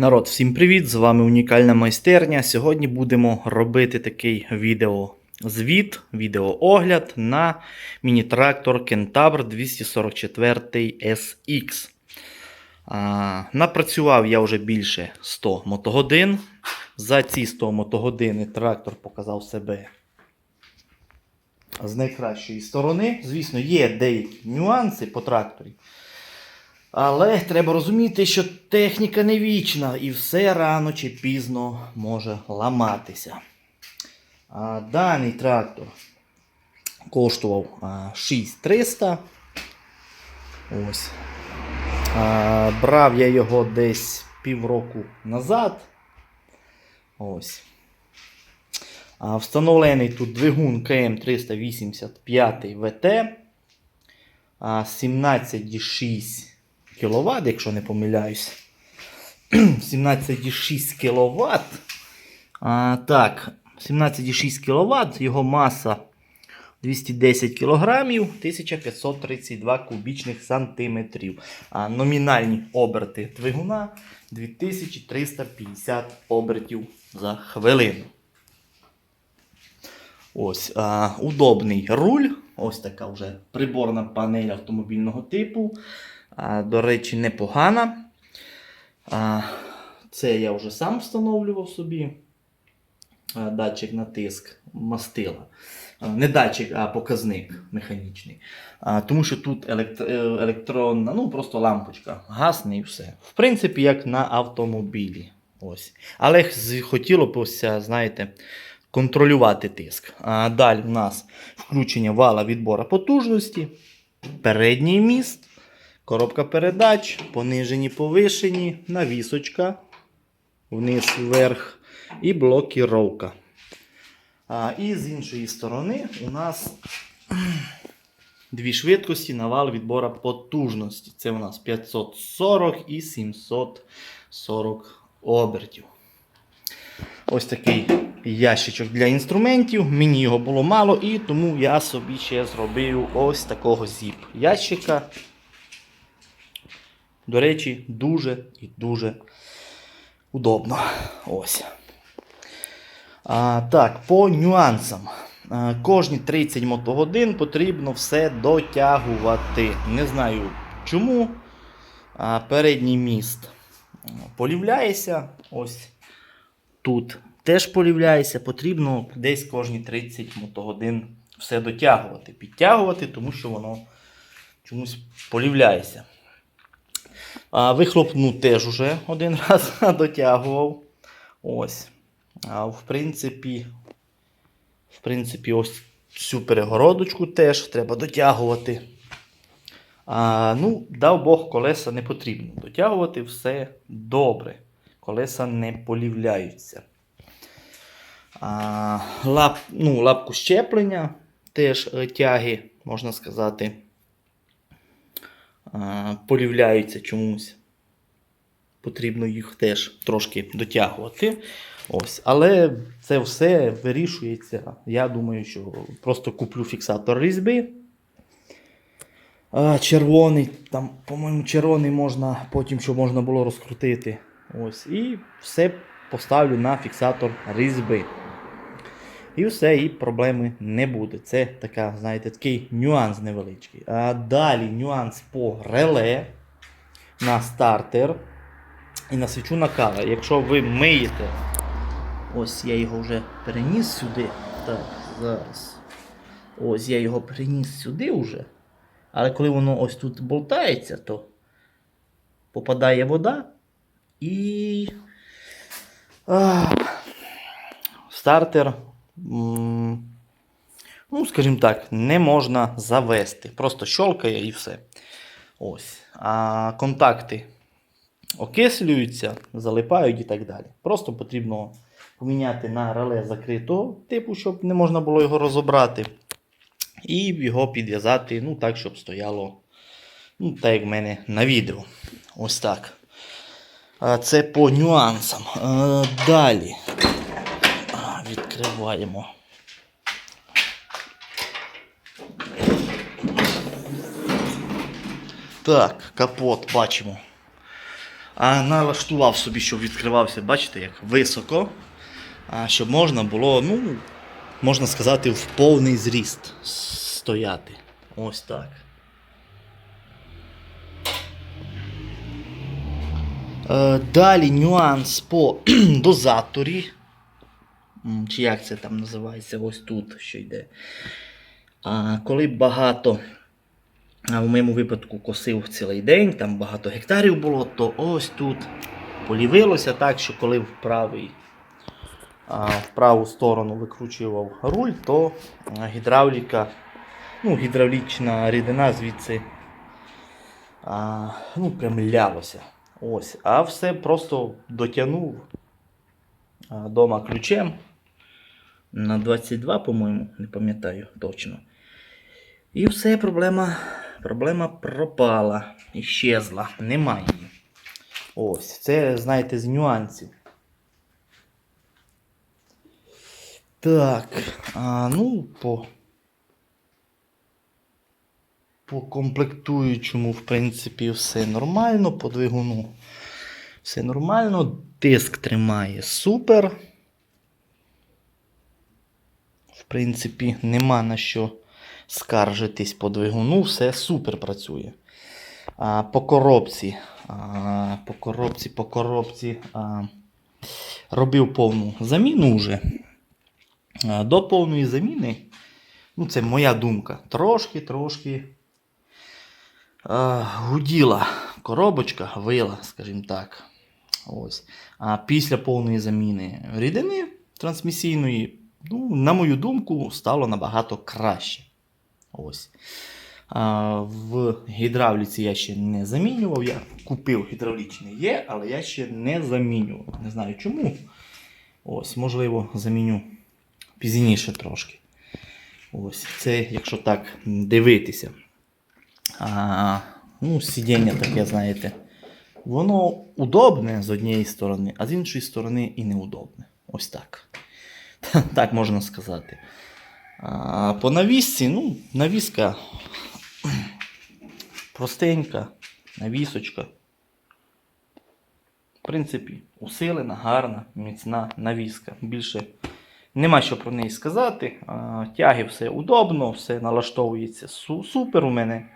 Народ, всім привіт! З вами унікальна майстерня. Сьогодні будемо робити такий відеозвіт, відеоогляд на міні-трактор Kentaur 244 SX. А, напрацював я вже більше 100 мотогодин. За ці 100 мотогодин трактор показав себе з найкращої сторони. Звісно, є деякі нюанси по тракторі. Але треба розуміти, що техніка не вічна і все рано чи пізно може ламатися. А, даний трактор коштував 6300. Ось. А, брав я його десь півроку назад. Ось. А, встановлений тут двигун КМ385 ВТ. 17,6 кВт, якщо не помиляюсь. 17,6 кВт. А, так, 17,6 кВт, його маса 210 кг, 1532 кубічних сантиметрів. А номінальні оберти двигуна 2350 обертів за хвилину. Ось а, удобний руль. Ось така вже приборна панель автомобільного типу. До речі, непогана. Це я вже сам встановлював собі. Датчик на тиск мастила. Не датчик, а показник механічний. Тому що тут е, електронна, ну просто лампочка. Гасне і все. В принципі, як на автомобілі. Ось. Але хотіло б знаєте, контролювати тиск. А далі в нас включення вала відбора потужності, передній міст. Коробка передач, понижені, повишені, навісочка, вниз, вверх і блокіровка. А, і з іншої сторони у нас дві швидкості на вал відбора потужності. Це у нас 540 і 740 обертів. Ось такий ящичок для інструментів. Мені його було мало, і тому я собі ще зробив ось такого зіп ящика. До речі, дуже і дуже удобно. Ось. А, так, по нюансам. А, кожні 30 мотогодин потрібно все дотягувати. Не знаю чому. А, передній міст полівляється. Ось тут теж полівляється. Потрібно десь кожні 30 мотогодин все дотягувати. Підтягувати, тому що воно чомусь полівляється. А вихлопну теж уже один раз дотягував. Ось. А в принципі, в принципі, ось цю перегородочку теж треба дотягувати. А, ну, дав Бог, колеса не потрібно. Дотягувати все добре. Колеса не полівляються. А, лап, ну, лапку щеплення теж е, тяги, можна сказати полівляються чомусь. Потрібно їх теж трошки дотягувати. Ось. Але це все вирішується. Я думаю, що просто куплю фіксатор різьби. Червоний, там, по-моєму, червоний можна, потім що можна було розкрутити. Ось. І все поставлю на фіксатор різьби. І все, і проблеми не буде. Це така, знаєте, такий нюанс невеличкий. А далі нюанс по реле на стартер і на свічу накала. Якщо ви миєте, ось я його вже переніс сюди. Так, зараз. Ось я його переніс сюди вже. Але коли воно ось тут болтається, то попадає вода і. А, стартер ну, скажімо так, не можна завести. Просто щолкає і все. Ось. А контакти окислюються, залипають і так далі. Просто потрібно поміняти на реле закритого типу, щоб не можна було його розібрати. І його підв'язати, ну так, щоб стояло, ну, так як в мене на відео. Ось так. Це по нюансам. А, Далі. А, Відкриваємо. Так, капот бачимо. а налаштував собі, щоб відкривався, бачите, як високо, а, щоб можна було, ну, можна сказати, в повний зріст стояти. Ось так. Е, Далі нюанс по дозаторі. Чи як це там називається? Ось тут що йде. А, коли багато, в моєму випадку косив цілий день, там багато гектарів було, то ось тут полівилося так, що коли в правий, в праву сторону викручував руль, то гідравліка, ну, гідравлічна рідина звідси а, ну, прям лялося. Ось. А все просто дотягнув дома ключем на 22, по-моєму, не пам'ятаю точно. І все, проблема, проблема пропала, іщезла, немає її. Ось, це, знаєте, з нюансів. Так, а, ну, по, по комплектуючому, в принципі, все нормально, по двигуну все нормально, диск тримає супер. В принципі, нема на що скаржитись по двигуну, все супер працює. А, по коробці. А, по коробці, по коробці. А, робив повну заміну вже. А, до повної заміни, ну це моя думка, трошки-трошки гуділа коробочка, вила, скажімо так. Ось. А після повної заміни рідини трансмісійної, ну, на мою думку, стало набагато краще. Ось. А, в гідравліці я ще не замінював. Я купив гідравлічний є, але я ще не замінював. Не знаю чому. Ось, можливо, заміню пізніше трошки. Ось, це, якщо так дивитися. А, ну, сидіння таке, знаєте, воно удобне з однієї сторони, а з іншої сторони і неудобне. Ось так. Так можна сказати. А, по навісці, ну, навіска простенька, навісочка. В принципі, усилена, гарна, міцна навіска. Більше нема що про неї сказати. Тяги все удобно, все налаштовується су- супер у мене.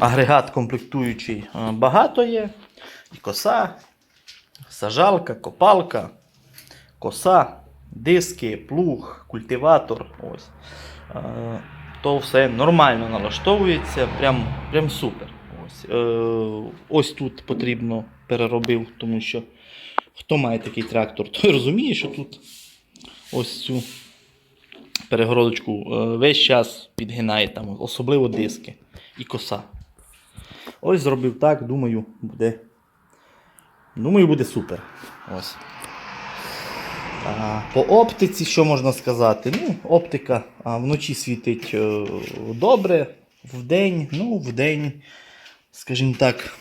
Агрегат комплектуючий багато є. І коса, сажалка, копалка, коса, диски, плуг, культиватор. Ось. Е, То все нормально налаштовується, прям, прям супер. Ось. Е, ось тут потрібно переробив, тому що хто має такий трактор, той розуміє, що тут ось цю перегородочку е, весь час підгинає, там, особливо диски і коса. Ось зробив так, думаю, буде. Думаю, буде супер. Ось. По оптиці, що можна сказати? Ну, оптика вночі світить е, добре, вдень, ну, вдень, скажімо так,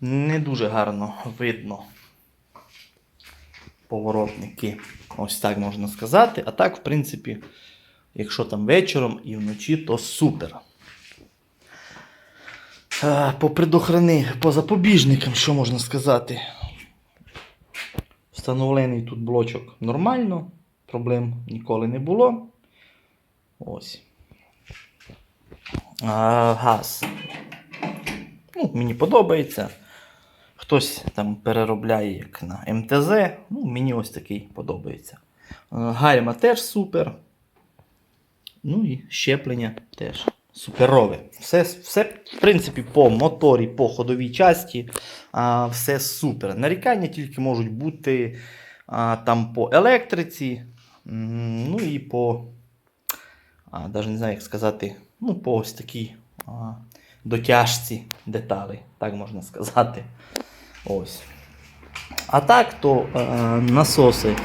не дуже гарно видно поворотники. Ось так можна сказати. А так, в принципі, якщо там вечором і вночі, то супер. По предохрани, по запобіжникам, що можна сказати? Встановлений тут блочок нормально, проблем ніколи не було. Ось. Газ. Ну, мені подобається. Хтось там переробляє як на МТЗ. Ну, мені ось такий подобається. Гальма теж супер. Ну і щеплення теж суперове. Все, все, в принципі, по моторі, по ходовій часті, а, все супер. Нарікання тільки можуть бути а, там по електриці, ну і по, а, навіть не знаю, як сказати, ну, по ось такій а, дотяжці деталей, так можна сказати. Ось. А так, то е, насоси.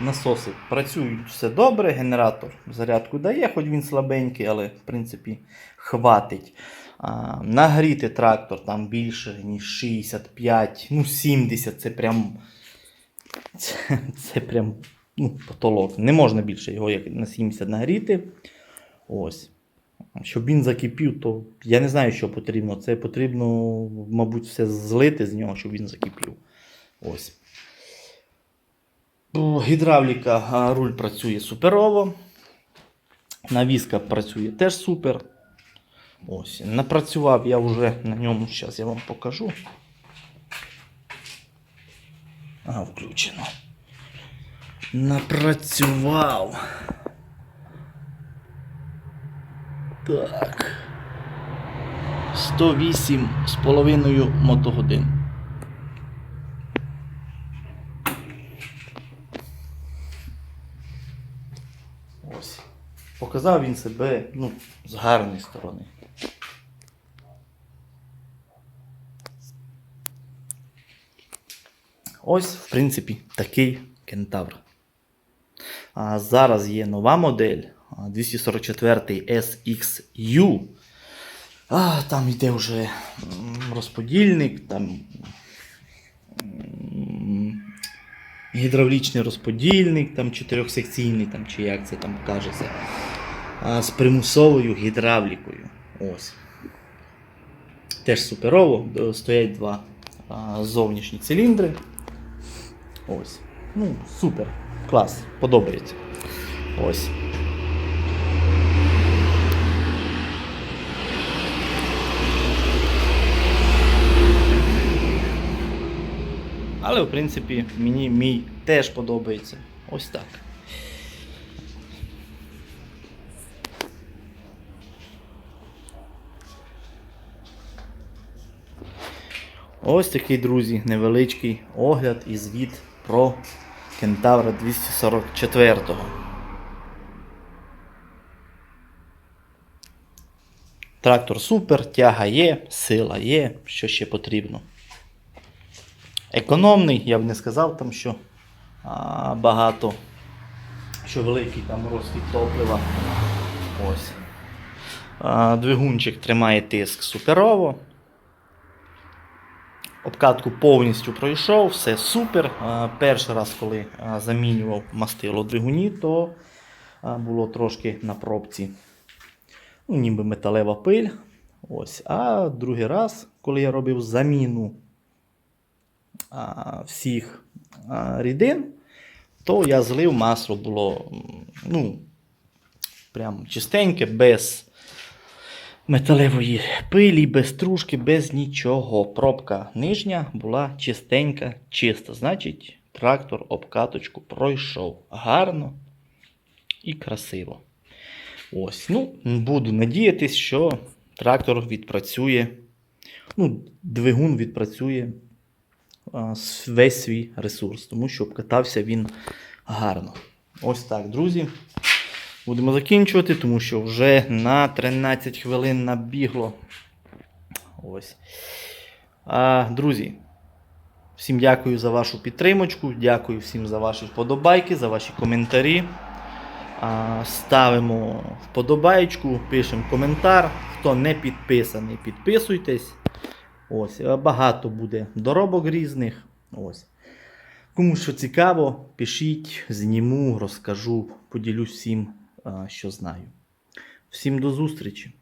Насоси працюють все добре, генератор зарядку дає, хоч він слабенький, але в принципі хватить. А, нагріти трактор там більше, ніж 65, ну 70 це прям. Це, це прям ну, потолок. Не можна більше його як на 70 нагріти. Ось. щоб він закипів, то я не знаю, що потрібно. Це потрібно, мабуть, все злити з нього, щоб він закипів. Ось. О, Гідравліка, руль працює суперово. Навіска працює теж супер. Ось. Напрацював я вже на ньому, зараз я вам покажу. Ага, включено. Напрацював. Так. 108 з половиною мотогодин. Ось. Показав він себе ну, з гарної сторони. Ось, в принципі, такий кентавр. А зараз є нова модель 244 SXU. А, там йде вже розподільник, там гідравлічний розподільник, там чотирьохсекційний, там, чи як це там кажеться. З примусовою гідравлікою. Ось. Теж суперово. Стоять два зовнішні циліндри. Ось. Ну, супер. Клас. Подобається. Ось. Але, в принципі, мені мій теж подобається. Ось так. Ось такий, друзі, невеличкий огляд і звіт про Кентавра 244. Трактор супер, тяга є, сила є, що ще потрібно. Економний, я б не сказав там, що а, багато, що великий там розхід топлива. Ось. А, двигунчик тримає тиск суперово. Обкатку повністю пройшов, все супер. Перший раз, коли замінював мастило двигуні, то було трошки на пробці. Ну, ніби металева пиль. Ось. А другий раз, коли я робив заміну всіх рідин, то я злив масло було ну, прям чистеньке, без металевої пилі, без стружки, без нічого. Пробка нижня була чистенька, чиста. Значить, трактор обкаточку пройшов гарно і красиво. Ось, ну, буду надіятись, що трактор відпрацює, ну, двигун відпрацює весь свій ресурс, тому що обкатався він гарно. Ось так, друзі. Будемо закінчувати, тому що вже на 13 хвилин набігло. Ось. А, друзі, всім дякую за вашу підтримочку. Дякую всім за ваші вподобайки, за ваші коментарі. А, Ставимо вподобайку, пишемо коментар. Хто не підписаний, підписуйтесь. Ось, багато буде доробок різних. Ось. Кому що цікаво, пишіть, зніму, розкажу, поділюсь всім, що знаю. Всім до зустрічі!